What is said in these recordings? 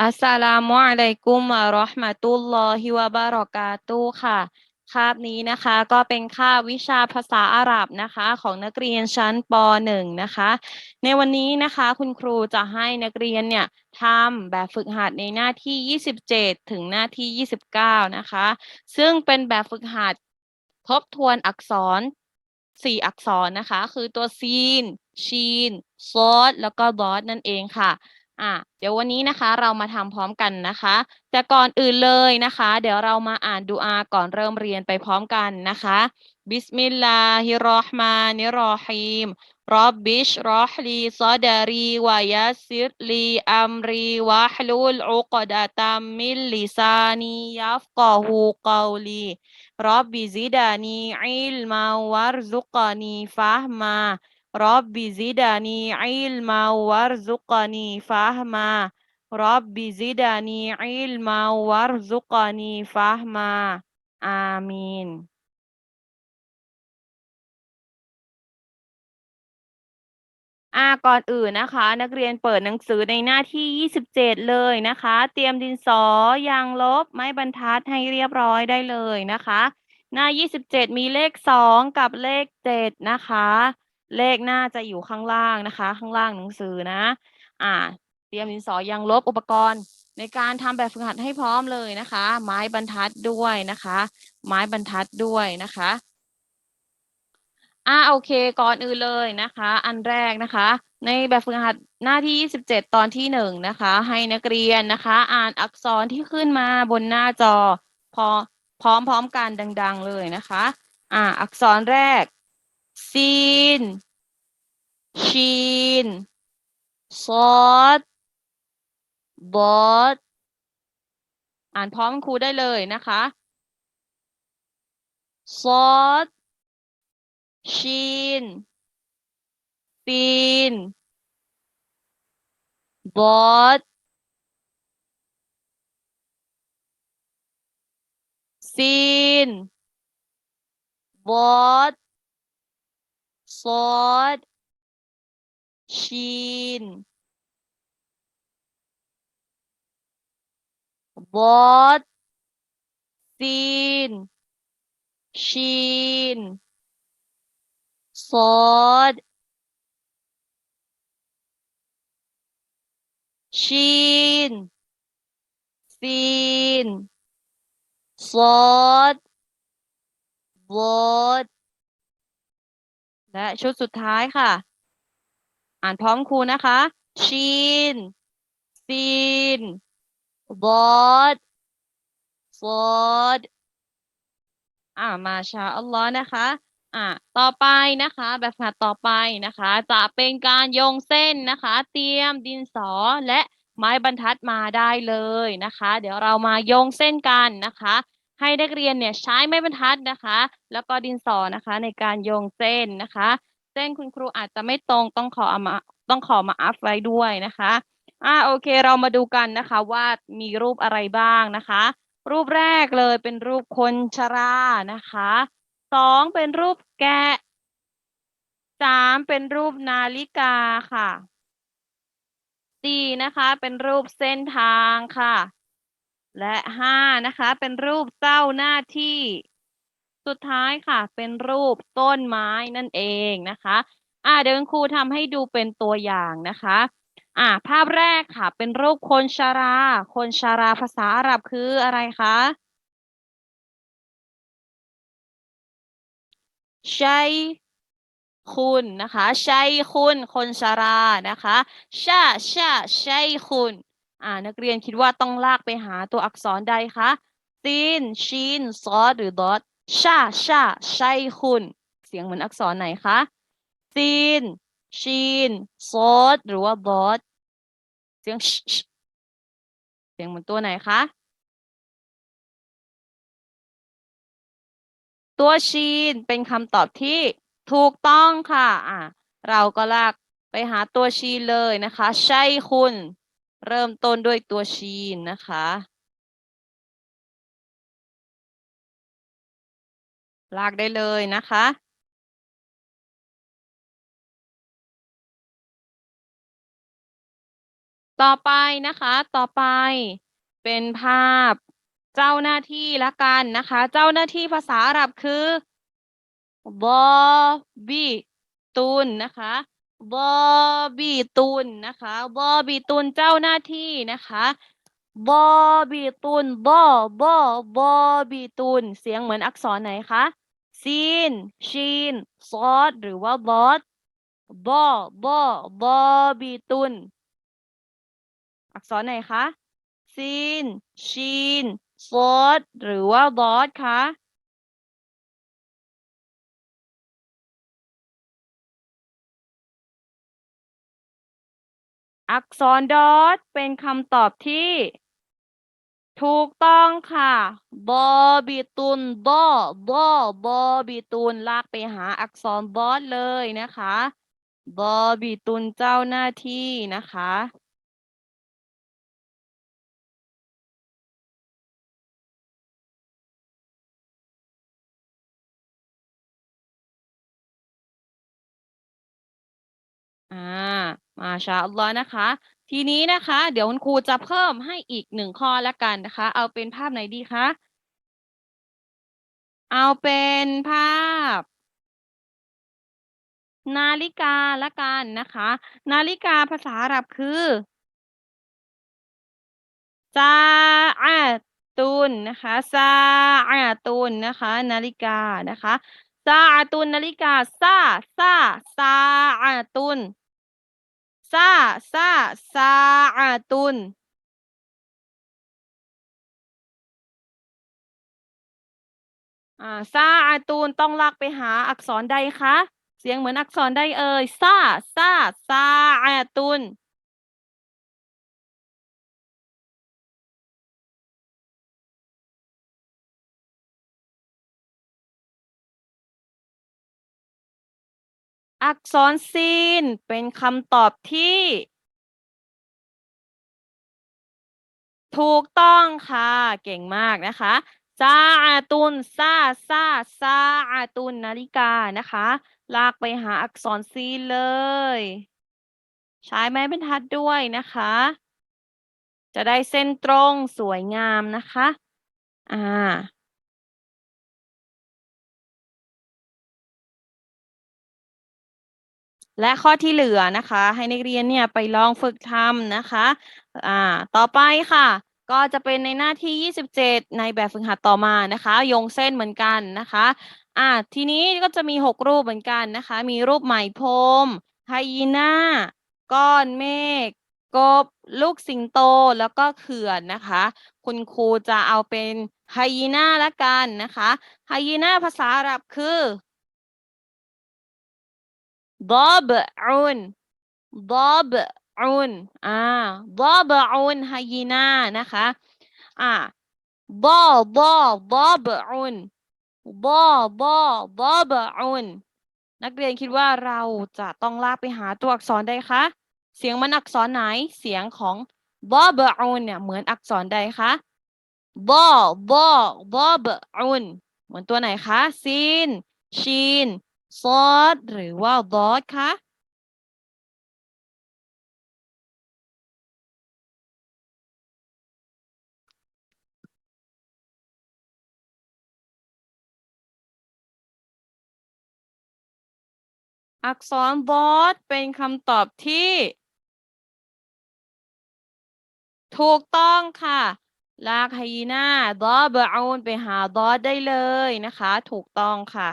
อัสสลามุอะลัยกุมวะเราะห์มะตุลลอฮิวะบะเราะกาตุค่ะคาบนี้นะคะก็เป็นคาบวิชาภาษาอาหรับนะคะ ของนักเรียนชั้นป .1 นะคะ ในวันนี้นะคะคุณครูจะให้นักเรียนเนี่ยทำแบบฝึกหัดในหน้าที่ 27 ถึงหน้าที่ 29 นะคะ ซึ่งเป็นแบบฝึกหัดทบทวนอักษรสี่อักษรนะคะ คือตัวซีน ชีนซอดแล้วก็บอสนั่นเองค่ะ่ะเดี๋ยววันนี้นะคะเรามาทำพร้อมกันนะคะ แต่ก่อนอื่นเลยนะคะ เดี๋ยวเรามาอ่านดูอาก่อนเริ่มเรียนไปพร้อมกันนะคะบิสมิลลาฮิรราะห์มานิรรฮีมรับบิชรอฮลีซอดารีวายัซิรลีอัมรีวะฮลูลอุกดาตัมมิลลิซานียัฟกะฮูกาลีรับบิซิดานีอิลมาวรซุกานีฟะฮมา رب زدني علما وارزقني فهما رب زدني علما وارزقني فهما آمين อ่าก่อนอื่นนะคะ นักเรียนเปิดหนังสือในหน้าที่ 27 เลยนะคะ เตรียมดินสอยางลบไม้บรรทัดให้เรียบร้อยได้เลยนะคะ หน้า 27 มีเลข 2 กับเลข 7 นะคะ เลขน่าจะอยู่ข้างล่างนะคะ ข้างล่างหนังสือนะ อ่า เตรียมดินสอยางลบอุปกรณ์ ในการทำแบบฝึกหัดให้พร้อมเลยนะคะ ไม้บรรทัดด้วยนะคะ ไม้บรรทัดด้วยนะคะอ่าโอเคก่อนอื่นเลยนะคะ อันแรกนะคะ ในแบบฝึกหัดหน้าที่ 27 ตอนที่หนึ่งนะคะ ให้นักเรียนนะคะ อ่านอักษรที่ขึ้นมาบนหน้าจอพอพร้อมๆกันดัง ๆ เลยนะคะ อ่าอักษรแรก ซีน ชีน ซอดบอสอ่านพร้อมครูได้เลยนะคะ ซอดชีนปีน บอสซีน บอสซอดชีนบอส ซีนชีนซอดชีนซีนซอดบอส และชุดสุดท้ายค่ะ อ่านพร้อมครูนะคะชีนซีนบอสซอดอ่ามาชาอัลลอฮ์นะคะ อ่าต่อไปนะคะ แบบฝึกหัดต่อไปนะคะ จะเป็นการโยงเส้นนะคะ เตรียมดินสอและไม้บรรทัดมาได้เลยนะคะ เดี๋ยวเรามาโยงเส้นกันนะคะ ให้นักเรียนเนี่ยใช้ไม้บรรทัดนะคะ แล้วก็ดินสอนะคะในการโยงเส้นนะคะ เส้นคุณครูอาจจะไม่ตรงต้องขอเอามาต้องขอมาอัพไว้ด้วยนะคะอ่าโอเคเรามาดูกันนะคะว่ามีรูปอะไรบ้างนะคะ รูปแรกเลยเป็นรูปคนชรานะคะสองเป็นรูปแกะสามเป็นรูปนาฬิกาค่ะสี่นะคะ เป็นรูปเส้นทางค่ะ และห้านะคะ เป็นรูปเจ้าหน้าที่ สุดท้ายค่ะ เป็นรูปต้นไม้นั่นเองนะคะ อ่าเดี๋ยวครูทำให้ดูเป็นตัวอย่างนะคะ อ่า ภาพแรกค่ะ เป็นรูปคนชรา คนชราภาษาอาหรับคืออะไรคะใช่คุณนะคะใช่คุณ คนชรานะคะชาชาใช่คุณ อ่านักเรียนคิดว่าต้องลากไปหาตัวอักษรใดคะซีนชีนซอหรือดอทชาชาใช่คุณเสียงเหมือนอักษรไหนคะซีนชีนซอดหรือว่าบอทเสียงชเสียงเหมือนตัวไหนคะตัวชีนเป็นคำตอบที่ถูกต้องค่ะอะ เราก็ลากไปหาตัวชีนเลยนะคะ ใช่คุณ เริ่มต้นด้วยตัวชีนนะคะ ลากได้เลยนะคะ ต่อไปนะคะ ต่อไปเป็นภาพเจ้าหน้าที่ละกันนะคะ เจ้าหน้าที่ภาษาอาหรับคือบอบีตุนนะคะ บอบีตุนนะคะบอบีตุนเจ้าหน้าที่นะคะบอบีตุนบอบอบอบีตุนเสียงเหมือนอักษรไหนคะซีนชีนซอดหรือว่าบอสบอบอบอบีตุน อักษรไหนคะซีนชีนฟอดหรือว่าบอสคะ อักษรดอทเป็นคำตอบที่ ถูกต้องค่ะบอบิตุนบอบอบอบิตุนลากไปหาอักษรบอสเลยนะคะบอบิตุนเจ้าหน้าที่นะคะ อ่า มาชาอัลลอฮ์นะคะ ทีนี้นะคะ เดี๋ยวคุณครูจะเพิ่มให้อีกหนึ่งข้อแล้วกันนะคะ เอาเป็นภาพไหนดีคะ เอาเป็นภาพ นาฬิกาละกันนะคะ นาฬิกาภาษาอาหรับคือซาอาตุนนะคะซาอาตุนนะคะ นาฬิกานะคะซาอาตุนนาฬิกาซาซาซาอาตุน ซาซาซาอาตุน อ่าซาอาตูนต้องลากไปหาอักษรใดคะ เสียงเหมือนอักษรใดเอ่ยซาซาซาอาตุน อักษรซีนเป็นคำตอบที่ ถูกต้องค่ะ เก่งมากนะคะซาอาตุนซาซาซาอาตุนนาฬิกานะคะ ลากไปหาอักษรซีนเลย ใช้ไม้บรรทัดด้วยนะคะ จะได้เส้นตรงสวยงามนะคะ อ่า และข้อที่เหลือนะคะ ให้นักเรียนเนี่ยไปลองฝึกทำนะคะอ่าต่อไปค่ะ ก็จะเป็นในหน้าที่ 27 ในแบบฝึกหัดต่อมานะคะโยงเส้นเหมือนกันนะคะอ่าทีนี้ก็จะมี 6 รูปเหมือนกันนะคะ มีรูปไหมพรมไฮยีน่าก้อนเมฆกบ ลูกสิงโตแล้วก็เขื่อนนะคะ คุณครูจะเอาเป็นไฮยีน่าละกันนะคะไฮยีน่าภาษาอาหรับคือ ดอบอุนดอบอุนอ่าดอบอุนไายีน่านะคะอ่าดอบดอบอุนดอบดอบอุนนักเรียนคิดว่าเราจะต้องลากไปหาตัวอักษรใดคะ เสียงมันอักษรไหน เสียงของบอบอุนเนี่ยเหมือนอักษรใดคะบอบอบอบอุนเหมือนตัวไหนคะซีนชีน ซอดหรือว่าบอสคะอักษรบอสเป็นคำตอบที่ ถูกต้องค่ะ ลากไฮยีน่าดอบะอูนไปหาบอสได้เลยนะคะ ถูกต้องค่ะ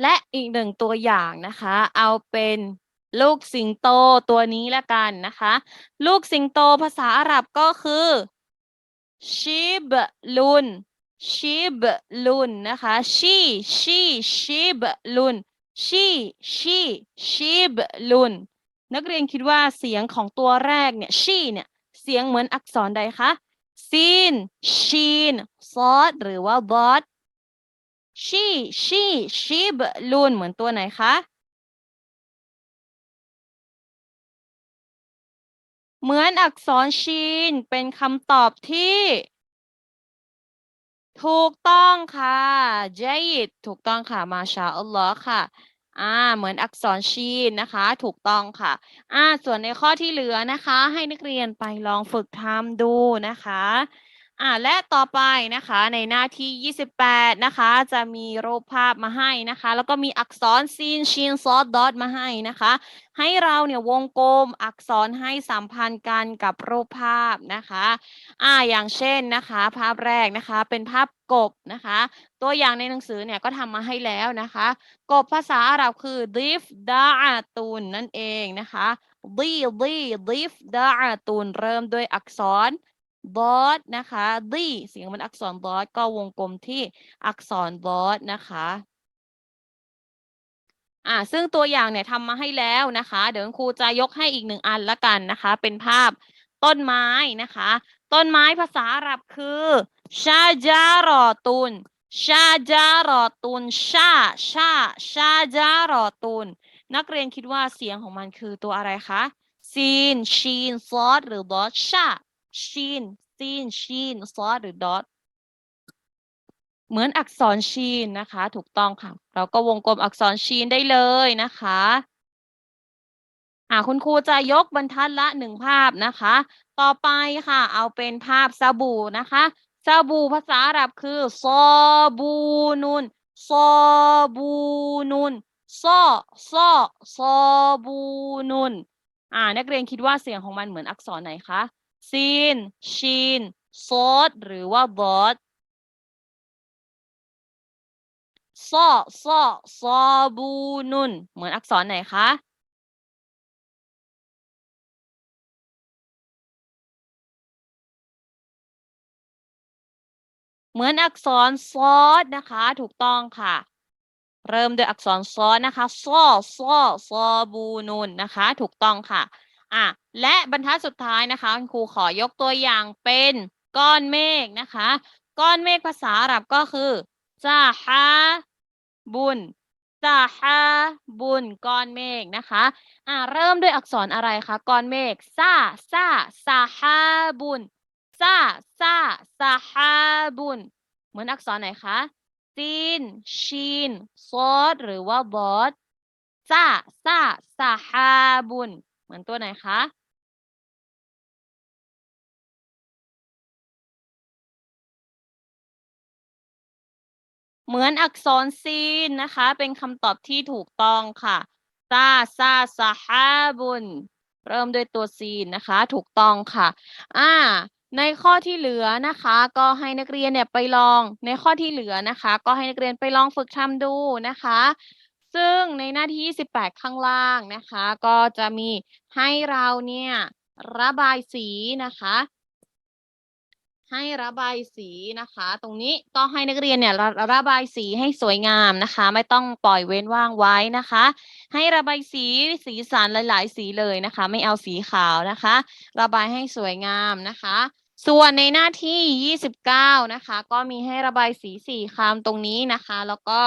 และอีกหนึ่งตัวอย่างนะคะ เอาเป็นลูกสิงโตตัวนี้ละกันนะคะ ลูกสิงโตภาษาอาหรับก็คือชิบลุนชิบลุนนะคะชีชีชิบลุนชีชีชิบลุนนักเรียนคิดว่าเสียงของตัวแรกเนี่ยชีเนี่ยเสียงเหมือนอักษรใดคะซีนชีนซอดหรือว่าบอส ชีชีชิบลุนเหมือนตัวไหนคะ เหมือนอักษรชีน เป็นคำตอบที่ ถูกต้องค่ะเจยิดถูกต้องค่ะ มาชาอัลลอฮ์ค่ะอ่าเหมือนอักษรชีนนะคะ ถูกต้องค่ะอ่าส่วนในข้อที่เหลือนะคะ ให้นักเรียนไปลองฝึกทำดูนะคะ อ่าและต่อไปนะคะในหน้าที่ 28 นะคะ จะมีรูปภาพมาให้นะคะ แล้วก็มีอักษรซีนชินซอสดอทมาให้นะคะ ให้เราเนี่ยวงกลมอักษรให้สัมพันธ์กันกับรูปภาพนะคะอ่าอย่างเช่นนะคะ ภาพแรกนะคะเป็นภาพกบนะคะ ตัวอย่างในหนังสือเนี่ยก็ทำมาให้แล้วนะคะ กบภาษาอาหรับคือ dif ดาตุนนั่นเองนะคะดีดี dif ดาอาตุนเริ่มด้วยอักษร บอสนะคะดีเสียงมันอักษรบอสก็วงกลมที่อักษรบอสนะคะอ่าซึ่งตัวอย่างเนี่ยทำมาให้แล้วนะคะ เดี๋ยวครูจะยกให้อีกหนึ่งอันละกันนะคะ เป็นภาพต้นไม้นะคะ ต้นไม้ภาษาอาหรับคือชาจารอตุนชาจารอตุนชาชาชาจารอตุนนักเรียนคิดว่าเสียงของมันคือตัวอะไรคะซีนชีนซอสหรือดอทชา ชีนซีนชีนซอสหรือดอทเหมือนอักษรชีนนะคะ ถูกต้องค่ะ เราก็วงกลมอักษรชีนได้เลยนะคะอ่าคุณครูจะยกบรรทัดละหนึ่งภาพนะคะ ต่อไปค่ะ เอาเป็นภาพสบู่นะคะสบู่ภาษาอาหรับคือซอบูนุนซอบูนุนซอซอซอบูนุนอ่านักเรียนคิดว่าเสียงของมันเหมือนอักษรไหนคะ ซีนชีนซอดหรือว่าบอสซอซอซอบูนุนเหมือนอักษรไหนคะเหมือนอักษรซอสนะคะ ถูกต้องค่ะ เริ่มด้วยอักษรซอสนะคะซอซอซอบูนุนนะคะ ถูกต้องค่ะ อะและบรรทัดสุดท้ายนะคะคุณครูขอยกตัวอย่างเป็นก้อนเมฆนะคะ ก้อนเมฆภาษาอาหรับก็คือซาฮาบุนซาฮาบุนก้อนเมฆนะคะอ่าเริ่มด้วยอักษรอะไรคะก้อนเมฆซาซาซาฮาบุนซาซาซาฮาบุนเหมือนอักษรไหนคะซีนชีนซอดหรือว่าบอสซาซาซาฮาบุน เหมือนตัวไหนคะเหมือนอักษรซีนนะคะ เป็นคำตอบที่ถูกต้องค่ะซาซาซาฮาบุนเริ่มด้วยตัวซีนนะคะ ถูกต้องค่ะอ่าในข้อที่เหลือนะคะ ก็ให้นักเรียนเนี่ยไปลอง ในข้อที่เหลือนะคะ ก็ให้นักเรียนไปลองฝึกทำดูนะคะ ซึ่งในหน้าที่18ข้างล่างนะคะ ก็จะมีให้เราเนี่ยระบายสีนะคะ ให้ระบายสีนะคะ ตรงนี้ก็ให้นักเรียนเนี่ยระระบายสีให้สวยงามนะคะ ไม่ต้องปล่อยเว้นว่างไว้นะคะ ให้ระบายสีสีสันหลาย ๆ สีเลยนะคะ ไม่เอาสีขาวนะคะ ระบายให้สวยงามนะคะส่วนในหน้าที่ 29 นะคะ ก็มีให้ระบายสีสี่คำตรงนี้นะคะ แล้วก็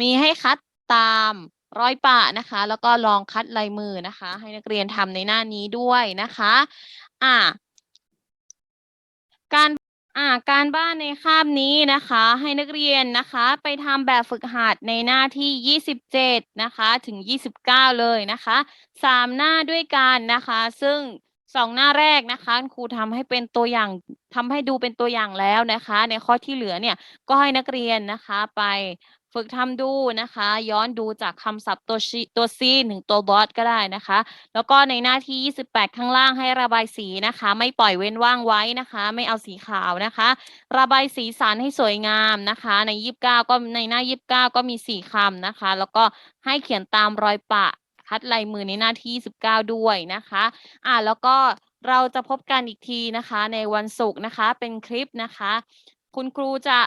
มีให้คัด ตามร้อยปะนะคะ แล้วก็ลองคัดลายมือนะคะ ให้นักเรียนทำในหน้านี้ด้วยนะคะ อ่า การอ่าการบ้านในคาบนี้นะคะ ให้นักเรียนนะคะ ไปทำแบบฝึกหัดในหน้าที่ 27 นะคะ ถึง 29 เลยนะคะสามหน้าด้วยกันนะคะ ซึ่งสองหน้าแรกนะคะครูทำให้เป็นตัวอย่างทำให้ดูเป็นตัวอย่างแล้วนะคะ ในข้อที่เหลือเนี่ยก็ให้นักเรียนนะคะไป ฝึกทำดูนะคะ ย้อนดูจากคำศัพท์ตัวชีตัวซีถึงตัวบอสก็ได้นะคะ แล้วก็ในหน้าที่ 28 ข้างล่างให้ระบายสีนะคะ ไม่ปล่อยเว้นว่างไว้นะคะ ไม่เอาสีขาวนะคะ ระบายสีสันให้สวยงามนะคะ ใน 29 ก็ในหน้า 29 ก็มี 4คำนะคะ แล้วก็ให้เขียนตามรอยปะคัดลายมือในหน้าที่ 29 ด้วยนะคะอ่าแล้วก็เราจะพบกันอีกทีนะคะ ในวันศุกร์นะคะ เป็นคลิปนะคะ คุณครูจะ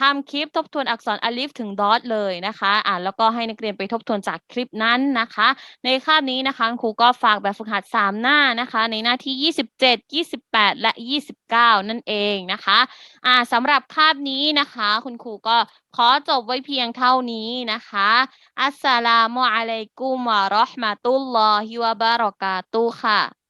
ทำคลิปทบทวนอักษรอลิฟถึงดอทเลยนะคะอ่าแล้วก็ให้นักเรียนไปทบทวนจากคลิปนั้นนะคะ ในคาบนี้นะคะคุณครูก็ฝากแบบฝึกหัด 3 หน้านะคะ ในหน้าที่ 27 28 และ 29 นั่นเองนะคะอ่าสำหรับคาบนี้นะคะ คุณครูก็ขอจบไว้เพียงเท่านี้นะคะ อัสสลามุอะลัยกุมวะเราะห์มะตุลลอฮิวะบะเราะกาตุค่ะ